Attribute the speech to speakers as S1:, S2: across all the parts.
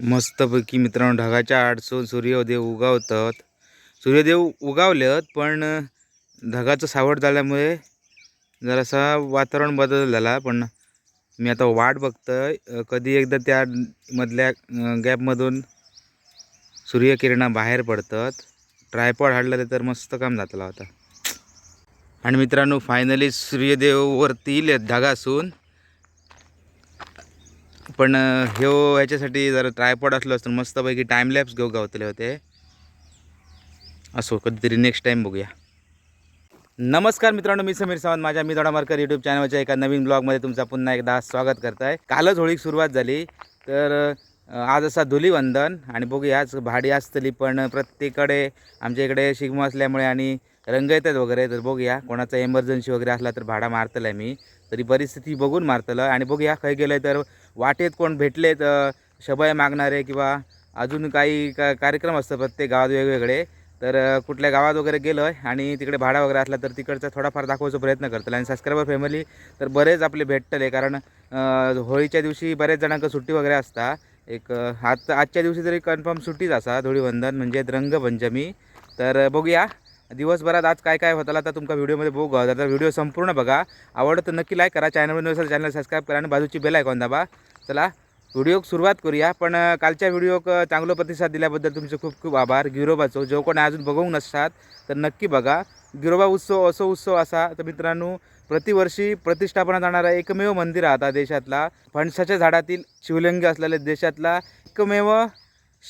S1: मस्तपैकी मित्रांनो ढगाच्या आडसून सूर्योदय उगावतात. सूर्योदय उगावलेत पण ढगाचं सावट झाल्यामुळे जरासा वातावरण बदल झाला पण मी आता वाट बघतोय. कधी एकदा त्या मधल्या गॅपमधून सूर्यकिरणा बाहेर पडतात. ट्रायपॉड हाडलं तर मस्त काम जातला होता. आणि मित्रांनो फायनली सूर्यदेव वरती येईल ढगा असून पण ह्यो ह्याच्यासाठी जरा ट्रायपॉड असलो असतं मस्तपैकी टाईम लॅप्स घेऊ गावतले होते. असो कधीतरी नेक्स्ट टाईम बघूया. नमस्कार मित्रांनो मी समीर सावंत. माझ्या मी मार्कर यूट्यूब चॅनलच्या एका नवीन ब्लॉगमध्ये तुमचा पुन्हा एकदा स्वागत करत आहे कालच होळीक सुरुवात झाली तर आज असा धुलीवंदन आणि बघूया आज भाडी असतली पण प्रत्येकडे आमच्या इकडे शिगमो असल्यामुळे आणि रंग येतात वगैरे तर बघूया. कोणाचा एमर्जन्सी वगैरे असला तर भाडा मारतलं आहे मी. तरी परिस्थिती बघून मारतलं. आणि बघूया खय गेलं तर वाटेत कोण भेटलेत अ, शबय मागणारे किंवा अजून काही का कार्यक्रम असतं प्रत्येक गावात वेगवेगळे. तर कुठल्या गावात वगैरे गेलो आहे आणि तिकडे भाडा वगैरे असला तर तिकडचा थोडाफार दाखवायचा प्रयत्न करतो आणि सबस्क्रायबर फॅमिली तर बरेच आपले भेटतले. कारण होळीच्या दिवशी बरेच जणांका सुट्टी वगैरे असता. एक अ, आज आजच्या दिवशी तरी कन्फर्म सुट्टीच असा. धुळीवंदन म्हणजे रंगपंचमी. तर बघूया. दिवसभरात आज काय काय होताला तर तुमका व्हिडिओमध्ये बघू. तर व्हिडिओ संपूर्ण बघा. आवडतं तर नक्की लाईक करा. चॅनलमध्ये असेल चॅनल सबस्क्राईब करा आणि बाजूची बेल आयकॉन दाबा. चला व्हिडिओ सुरुवात करूया. पण कालच्या व्हिडिओक चांगला प्रतिसाद दिल्याबद्दल तुमचे खूप खूप आभार. गिरोबाचो जो कोणी अजून बघू नसतात तर नक्की बघा. गिरोबा उत्सव असो उत्सव असा तर मित्रांनो प्रतिवर्षी प्रतिष्ठापना जाणारा एकमेव मंदिर आता देशातला. फणसाच्या झाडातील शिवलिंग असलेल्या देशातला एकमेव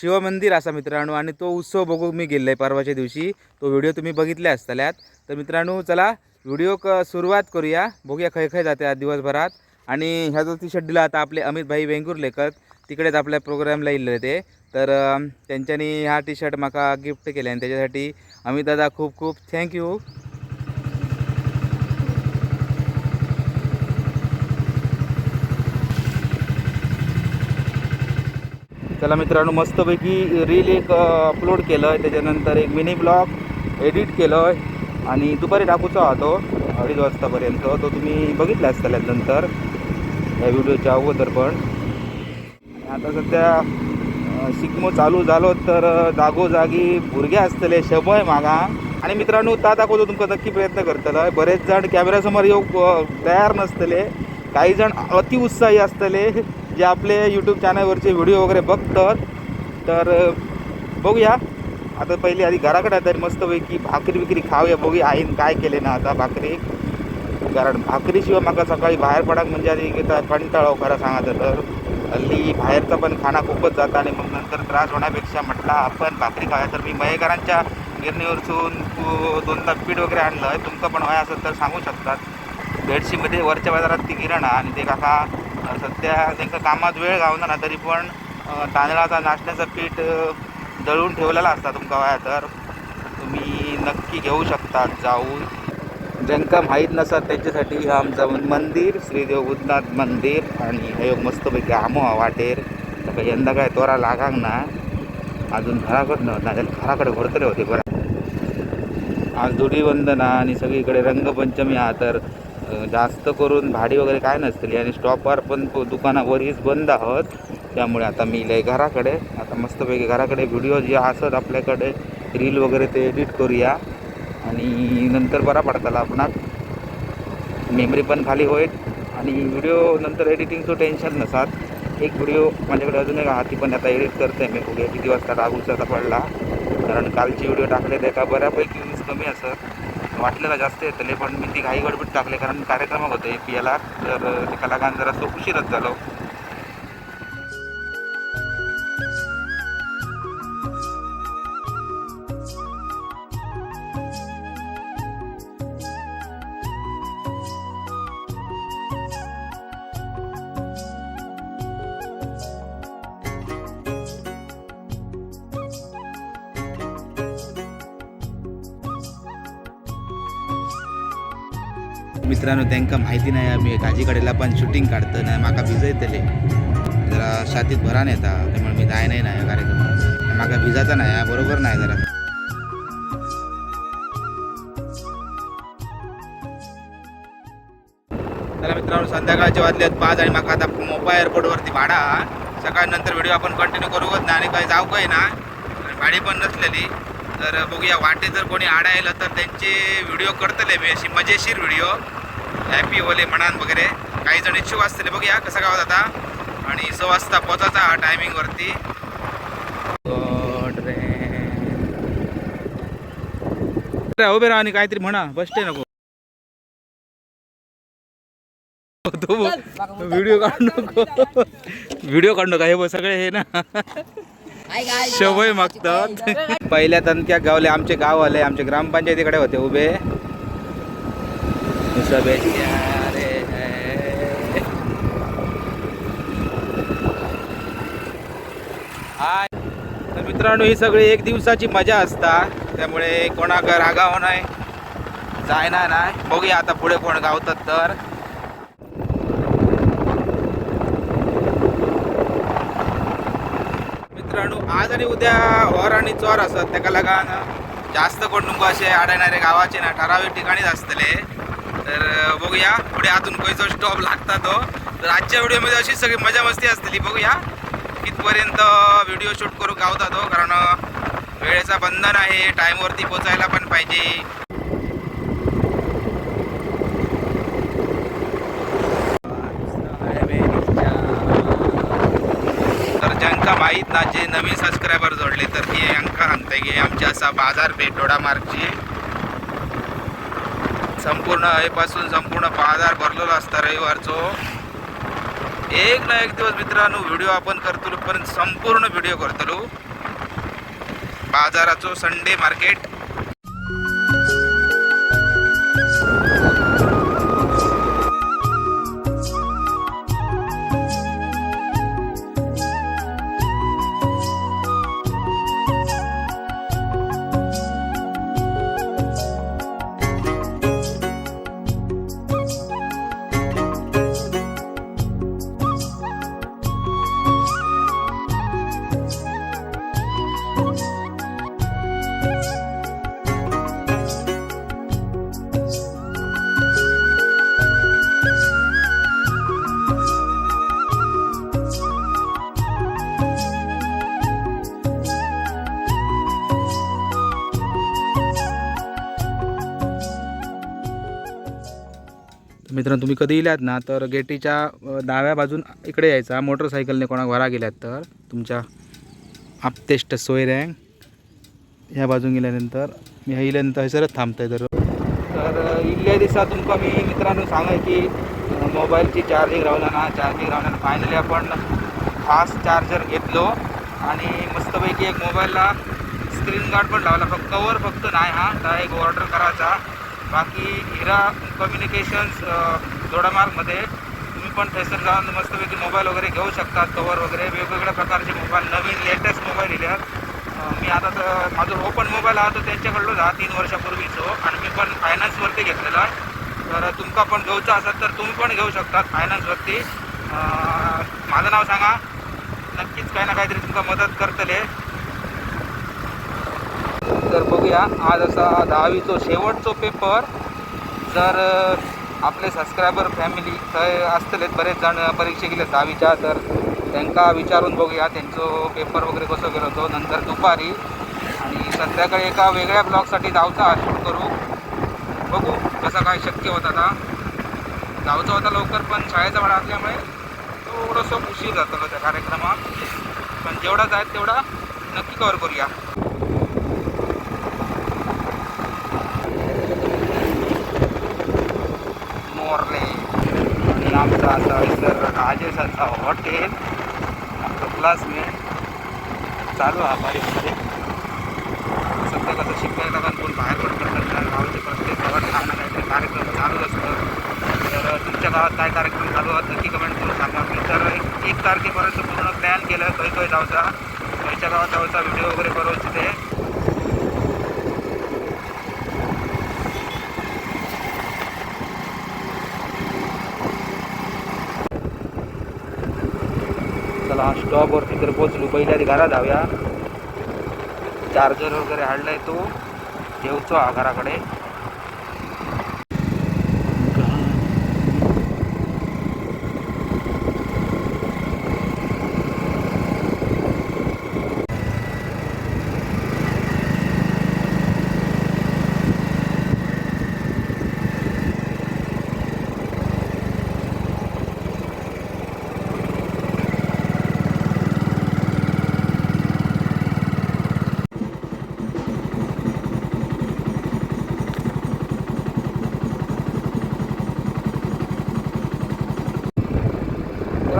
S1: शिवमंदिर असा मित्रांनो आणि तो उत्सव बघू मी गेलो आहे परवाच्या दिवशी. तो व्हिडिओ तुम्ही बघितले असतल्यात. तर मित्रांनो चला व्हिडिओ क सुरुवात करूया. बघूया खय खय जाते आज दिवसभरात. आणि ह्याचा टी शर्ट दिला आता आपले अमित भाई वेंगुर्लेकर तिकडेच आपल्या प्रोग्रामला येले ते. तर त्यांच्यानी हा टी शर्ट माका गिफ्ट केले आणि त्याच्यासाठी अमित दादा खूप खूप थँक्यू त्याला मित्रांनो मस्तपैकी रील एक अपलोड केलं आहे त्याच्यानंतर एक मिनी ब्लॉग एडिट केलं आहे आणि दुपारी टाकूचा होतो अडीच वाजतापर्यंत. तो तुम्ही बघितला असताल्यात नंतर या व्हिडिओच्या अगोदर पण. आता सध्या शिगमो शिकमो चालू झालो तर जागोजागी भुरगे असतले शबय मागा. आणि मित्रांनो ता दाखवतो तुमकां नक्की प्रयत्न करतलो बरेच जण कॅमेऱ्यासमोर येऊ येवंक तयार नसतले. काही जण अतिउत्साही असतले. जे आपले यूट्यूब चॅनलवरचे व्हिडिओ वगैरे बघतात तर बघूया. आता पहिले आधी घराकडे तरी मस्तपैकी भाकरी विक्री खाऊया बघूया आईन काय केले ना आता भाकरी. कारण भाकरीशिवाय माका सकाळी बाहेर पडाक म्हणजे आधी येता कंटाळो हो, खरं सांगायचं तर. हल्ली बाहेरचा पण खाना खूपच जाता आणि मग नंतर त्रास होण्यापेक्षा म्हटला आपण भाकरी खाऊया. तर मी मयेकरांच्या गिरणीवरसून दोनदा पीठ वगैरे आणलं. आहे तुमचं पण वय असेल तर सांगू शकतात. बेडशीमध्ये वरच्या बाजारात ती गिरणा आणि ते काका सध्या त्यांच्या कामात वेळ गावना ना तरी पण तांदळाचा नाचण्याचं पीठ दळून ठेवलेला असता तुमका वाया तर तुम्ही नक्की घेऊ शकतात जाऊन ज्यांका माहीत नसतात त्यांच्यासाठी हा आमचं मंदिर श्रीदेव बुद्धनाथ मंदिर आणि हे मस्तपैकी आमो हा वाटेर. तर यंदा काय तोरा लागांक ना अजून घराकडं नव्हता घराकडे भरतले होते बरं. आज धुळीवंदना आणि सगळीकडे रंगपंचमी हा तर जास्त करून भाडी वगैरे काय नसतली. आणि स्टॉपवर पण दुकानावरहीच बंद आहोत. त्यामुळे आता मी लय घराकडे आता मस्तपैकी घराकडे व्हिडिओ जे असत आपल्याकडे रील वगैरे ते एडिट करूया. आणि नंतर बरा पडताला आपणाक मेमरी पण खाली होईल. आणि व्हिडिओ नंतर एडिटिंगचं टेन्शन नसात एक व्हिडिओ माझ्याकडे अजून एक हाती पण आता एडिट करते मी. कुठे किती वाजता रागूचा आता पडला. कारण कालची व्हिडिओ टाकले ते का बऱ्यापैकी व्ह्यूज कमी असत. वाटलेला जास्त येतले पण मी ती घाई गडबड टाकले कारण कार्यक्रमात होते ए पी एला तर त्या लगान जरा उशीरच झालो. मित्रांनो त्यांका माहिती नाही आम्ही काजीकडेला पण शूटिंग काढतं नाही माका भिजयतले जरा छातीत भरान येता त्यामुळे मी जाय नाही ना या कार्यक्रमात. माका भिजाचा नाही बरोबर नाही जरा. चला मित्रांनो संध्याकाळचे वाजल्यात पाच आणि माका आता मोपा एअरपोर्टवरती भाडा. सकाळ नंतर व्हिडिओ आपण कंटिन्यू करूच ना आणि काही जाऊ काही ना. आणि गाडी पण नसलेली. तर बघूया वाटे जर कोणी आडायलं तर त्यांचे व्हिडिओ करतले मी अशी मजेशीर व्हिडिओ हॅपी होले म्हणान वगैरे. काही जण इच्छुक असतील बघूया कसं गावात आता. आणि स वाजता पोचायचा हा टायमिंगवरती उभे राहा आणि काहीतरी म्हणा. बसते नको तो व्हिडिओ काढू नको. व्हिडिओ काढू नका हे बघ सगळे हे ना. शवय मागतात. पहिल्या तणक्या गावले आमचे गाव आले आमचे ग्रामपंचायतीकडे होते उभे. हाय. तर मित्रांनो ही सगळी एक दिवसाची मजा असता. त्यामुळे कोणाक रागाव नाही. जायना नाही. बघूया आता पुढे कोण गावतात तर. मित्रांनो आज आणि उद्या वर आणि चोर असत त्याका लगान जास्त कोण तुमका असे आढळणारे गावाचे ना ठराविक ठिकाणीच असतले. तर बघूया. पुढे आतून खंयचो स्टॉप लागता तो. तर आजच्या व्हिडिओमध्ये अशीच सगळी मजा मस्ती असतली. बघूया. कितपर्यंत व्हिडिओ शूट करू गावता तो कारण वेळेचा बंधन आहे. टाईमवरती पोचायला पण पाहिजे. आमकां माहीत ना जे नवीन सबस्क्रायबर जोडले तर ती अंका सांगते की आमची असा बाजारपेठ दोडामार्गची संपूर्ण हेपासून संपूर्ण बाजार भरलेलो असता रविवारचो. एक ना एक दिवस मित्रांनो व्हिडिओ आपण करतलो पण संपूर्ण व्हिडिओ करतलो. बाजाराचो संडे मार्केट मित्रांनो तुम्ही कधी इल्यात ना तर गेटीच्या डाव्या बाजून इकडे यायचा. मोटरसायकलने कोणाक घरा गेल्यात तर? तुमच्या आपतेष्ट सोयऱ्यांग ह्या बाजून गेल्यानंतर मी ह्या इल्यानंतर हयसरच थांबतंय तर तर इल्ल्या दिसा तुमका मी मित्रांनो सांगाय की मोबाईलची चार्जिंग रावला ना चार्जिंग रावल्यानं फायनली आपण फास्ट चार्जर घेतलो आणि मस्तपैकी एक मोबाईलला स्क्रीन गार्ड पण लावला. फक्त कवर फक्त नाही हा तर एक ऑर्डर करायचा. बाकी हिरा कम्युनिकेशन्स जोडामार्गमध्ये तुम्ही पण थैसर जाऊन मस्तपैकी मोबाईल वगैरे घेऊ शकतात कवर वगैरे. वेगवेगळ्या प्रकारचे मोबाईल नवीन लेटेस्ट मोबाईल दिल्यात मी आता तर माझं ओपन मोबाईल हा तो त्यांच्याकडलोच हा तीन वर्षापूर्वीचो. आणि मी पण फायनान्सवरती घेतलेला आहे. तर तुमका पण घेऊचा असेल तर तुम्ही पण घेऊ शकतात फायनान्सवरती माझं नाव सांगा. नक्कीच काही ना काहीतरी तुमका मदत करतले. बघूया. आज असा दहावीचो शेवटचो पेपर जर आपले सबस्क्रायबर फॅमिली थंय असतले बरेच जण परीक्षे गेले दहावीच्या तर त्यांना विचारून बघूया त्यांचो पेपर वगैरे कसं गेलो होतो. नंतर दुपारी आणि संध्याकाळी एका वेगळ्या ब्लॉगसाठी जाऊचा शूट करू. बघू कसं काय शक्य होता आता. जाऊचा होता लवकर पण शाळेचा वाडा असल्यामुळे थोडंसं उशीर जातो त्या कार्यक्रमात. पण जेवढा जायत तेवढा नक्की कवर करूया. आज आमचा आता सर राजेशांचा हॉटेल आमचं क्लासमेट चालू हा बारीक बारीक सध्या कसं शिकायला पण कोण बाहेर पण तर गावचे प्रत्येक गावात काही ना काहीतरी कार्यक्रम चालू असतं. तर तुमच्या गावात काय कार्यक्रम चालू आहेत नक्की कमेंट करून सांगा. मी तर एक तारखेपर्यंत पूर्ण प्लॅन केलं खंय खंय जावचा खंयच्या गावात जावचा व्हिडिओ वगैरे करूच ते स्टॉपवरती तर पोचलो पहिल्या घरात जाऊया. चार्जर वगैरे हाडलाय तो. ठेवचो हा घराकडे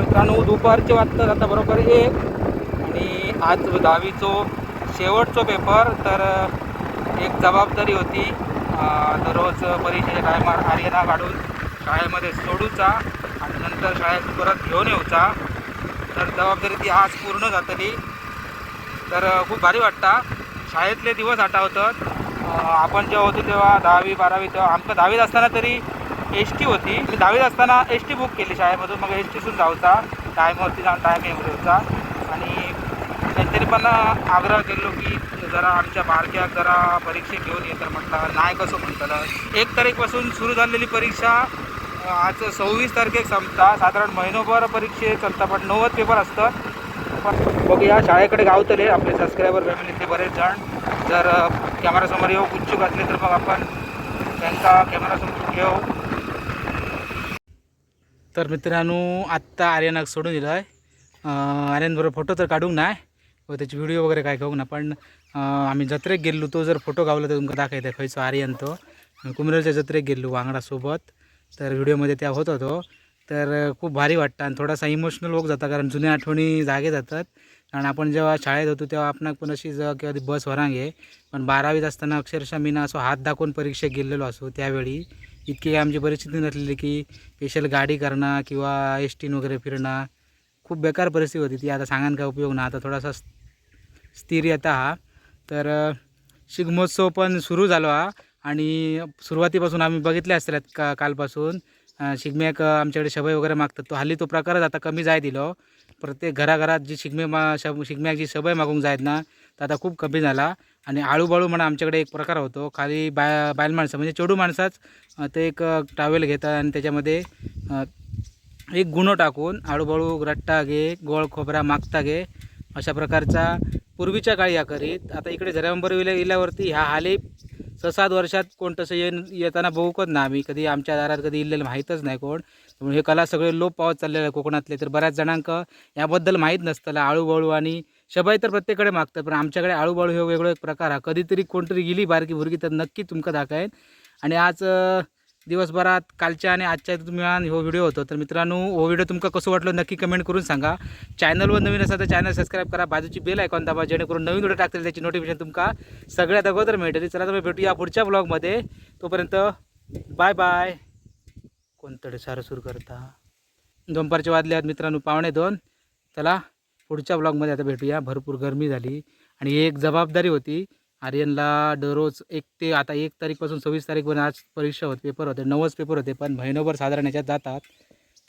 S1: मित्रांनो दुपारचे वाजता आता बरोबर एक. आणि आज दहावीचो शेवटचो पेपर तर एक जबाबदारी होती. दररोज परीक्षेच्या टायमार आर्यना काढून शाळेमध्ये सोडूचा आणि नंतर शाळेत परत घेऊन येऊचा. तर जबाबदारी ती आज पूर्ण जातली तर खूप भारी वाटता. शाळेतले दिवस आठवतात. आपण जेव्हा होतो तेव्हा दहावी बारावी तेव्हा आमचं दहावीत असताना तरी एस टी होती. मी दहावीत असताना एस टी बुक केली शाळेमधून. मग एस टीसून जायचा टायमवरती जाऊन टायम एवढे होता. आणि त्यांनी पण आग्रह केलो की जरा आमच्या बारक्याक जरा परीक्षा घेऊन ये तर म्हटलं नाही कसं म्हणतलं. एक तारीखपासून सुरू झालेली परीक्षा आज सव्वीस तारखेक संपता. साधारण महिनोभर परीक्षे चलता पण नव्वद पेपर असतं. पण बघूया शाळेकडे गावतले आपले सबस्क्रायबर फॅमिलीतले बरेच जण. जर कॅमेरासमोर येऊ इच्छुक असले तर मग आपण त्यांचा कॅमेरासमोर घेऊ तर मित्रांनो आत्ता आर्यनाक सोडून दिलं आहे. आर्यनबरोबर फोटो तर काढूक नाही व त्याची व्हिडिओ वगैरे काय घेऊ ना पण आम्ही जत्रेक गेल्लो तो जर फोटो गावला तर तुमका दाखवता खंयचो आर्यन तो. कुमरेच्या जत्रेक गेल्लो वांगडासोबत तर व्हिडिओमध्ये त्या होत होतो. तर खूप भारी वाटतं आणि थोडासा इमोशनल होक जाता कारण जुन्या आठवणी जागे जातात. कारण आपण जेव्हा शाळेत होतो तेव्हा आपण पण अशी ज किंवा ती बस वरांग आहे पण बारावीत असताना अक्षरशः मी ना असं हात दाखवून परीक्षेक गेलेलो असो त्यावेळी. इतकी आमची परिस्थिती नसलेली की स्पेशल गाडी करणं किंवा एस टीन वगैरे फिरणं खूप बेकार परिस्थिती होती. ती आता सांगान काय उपयोग ना आता थोडासा स्थिर येता हा. तर शिगमोत्सव पण सुरू झालो हा. आणि सुरुवातीपासून आम्ही बघितले असतात का कालपासून. शिगम्याक आमच्याकडे शबई वगैरे मागतात. तो हल्ली तो प्रकारच आता कमी जाय दिलो. प्रत्येक घराघरात जी शिगमे मा शब शिगम्याक जी सवय मागूंक जायत ना तर आता खूप कमी झाला. आणि आळूबाळू म्हणा आमच्याकडे एक प्रकार होतो. खाली बाय बायल माणसं म्हणजे चेडू माणसाच ते एक टावेल घेतात आणि त्याच्यामध्ये एक गुन्हो टाकून आळूबाळू रट्टा घे गोळ खोबरा मागता घे अशा प्रकारचा पूर्वीच्या काळी या करीत. आता इकडे झऱ्यांबर विल्या गेल्यावरती ह्या हाली स सात वर्षात कोण तसं ये येताना बघूकच ना आम्ही. कधी आमच्या दारात कधी इल्लेलं माहीतच नाही कोण. त्यामुळे हे कला सगळे लोप पावत चाललेलं आहे कोकणातले. तर बऱ्याच जणांक याबद्दल माहीत नसतं आळूबाळू आणि शबाई तर प्रत्येकडे मागतात पण आमच्याकडे आळूबाळू हे वेगळं एक प्रकार हा कधीतरी कोणतरी गेली बारकी भुरगी तर नक्की तुमका दाखवेन. आणि आज दिवसभरात कालच्या आणि आजच्या मिळान हो व्हिडिओ होतो. तर मित्रांनो हो व्हिडिओ तुमका कसं वाटलं नक्की कमेंट करून सांगा. चॅनलवर नवीन असा तर चॅनल सबस्क्राईब करा. बाजूची बेल आयकॉन दाबा जेणेकरून नवीन व्हिडिओ टाकतील त्याची नोटिफिकेशन तुमका सगळ्यात अगोदर मिळेल. चला तर भेटूया पुढच्या ब्लॉगमध्ये तोपर्यंत बाय बाय कोणतडे सारं सुरू करता. दोनपारचे वाजले आहेत मित्रांनो पावणे दोन. चला. पुढच्या ब्लॉगमध्ये आता भेटूया. भरपूर गरमी झाली आणि एक जबाबदारी होती आर्यनला दररोज एक ते आता एक तारीखपासून सव्वीस तारीखपर्यंत आज परीक्षा होत पेपर होते नवच पेपर होते पण महिनोभर साधारण याच्यात जातात.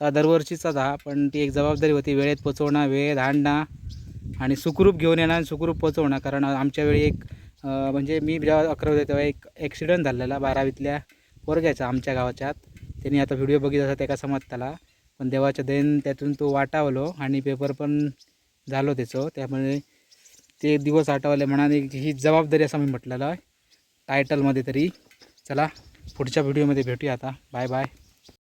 S1: तर दरवर्षीचाच हा पण ती एक जबाबदारी होती वेळेत पोचवणं वेळेत आणणं आणि सुखरूप घेऊन येणं आणि सुखरूप पोचवणं. कारण आमच्या वेळी एक म्हणजे मी जेव्हा अकरा होते तेव्हा एक ॲक्सिडेंट झालेला बारावीतल्या पोरग्याचा आमच्या गावाच्यात त्यांनी आता व्हिडिओ बघितला होता त्याका समजताला पण देवाच्या देन त्यातून तो वाटावलो आणि पेपर पण झालो त्याचं. त्यामुळे ते दिवस आठवले म्हणाने ही जबाबदारी असं मी म्हटलेलं आहे. टायटलमध्ये तरी चला पुढच्या व्हिडिओमध्ये भेटूया आता. Bye bye